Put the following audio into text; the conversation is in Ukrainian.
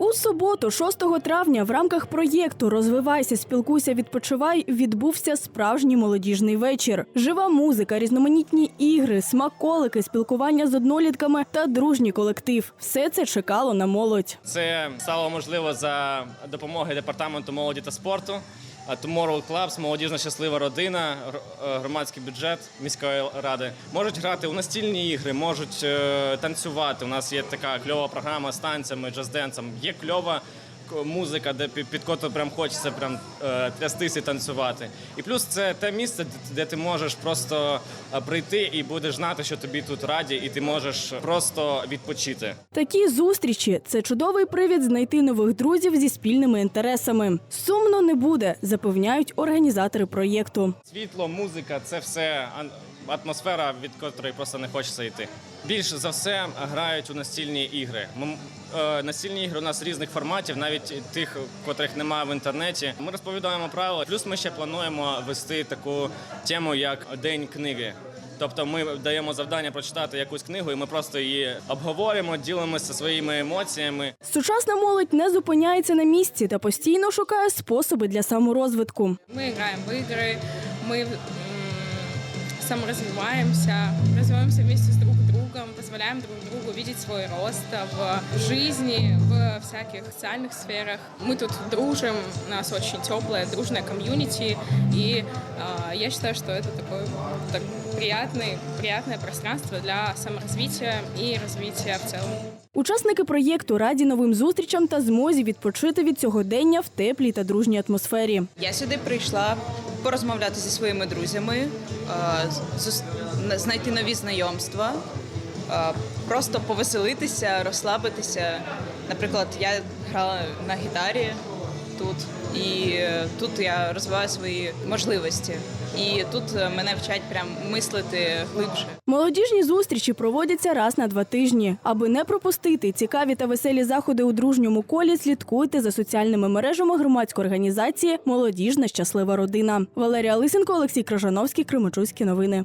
У суботу, 6 травня, в рамках проєкту Розвивайся, спілкуйся, відпочивай відбувся справжній молодіжний вечір. Жива музика, різноманітні ігри, смаколики, спілкування з однолітками та дружній колектив. Все це чекало на молодь. Це стало можливо за допомоги департаменту молоді та спорту. Tomorrow Clubs, молодіжна щаслива родина, е, громадський бюджет міської ради можуть грати у настільні ігри, можуть е, танцювати. У нас є така кльова програма з танцями, джаз-денсом. Є кльова музика, де під, коту прям хочеться прям е, трястися і танцювати. І плюс це те місце, де, ти можеш просто е, прийти і будеш знати, що тобі тут раді, і ти можеш просто відпочити. Такі зустрічі це чудовий привід знайти нових друзів зі спільними інтересами. Сумно не буде, запевняють організатори проєкту. Світло, музика це все атмосфера, від котрої просто не хочеться йти Більше за все грають у настільні ігри. М- е, Настільні ігри у нас різних форматів, навіть тих, котрих немає в інтернеті. Ми розповідаємо правила. Плюс ми ще плануємо вести таку тему, як День книги. Тобто ми даємо завдання прочитати якусь книгу, і ми просто її обговорюємо, ділимося своїми емоціями. Сучасна молодь не зупиняється на місці та постійно шукає способи для саморозвитку. Мы играем в игры, мы м, саморазвиваемся, развиваемся вместе с друг другом, позволяем друг другу видеть свой рост в жизни, в всяких социальных сферах. Мы тут дружим, у нас очень теплое, дружное комьюнити, и э, я считаю, что это такой так, приятный, приятное пространство для саморазвития и развития в целом. Учасники проєкту раді новим зустрічам та змозі відпочити від сьогодення в теплій та дружній атмосфері. Я сюди прийшла порозмовляти зі своїми друзями, е, знайти нові знайомства, е, просто повеселитися, розслабитися. Наприклад, я грала на гітарі тут, і е, тут я розвиваю свої можливості. І тут е, мене вчать прям мислити глибше. Молодіжні зустрічі проводяться раз на два тижні. Аби не пропустити цікаві та веселі заходи у дружньому колі, слідкуйте за соціальними мережами громадської організації Молодіжна щаслива родина. Валерія Лисенко, Олексій Крижановський, Кременчуцькі новини.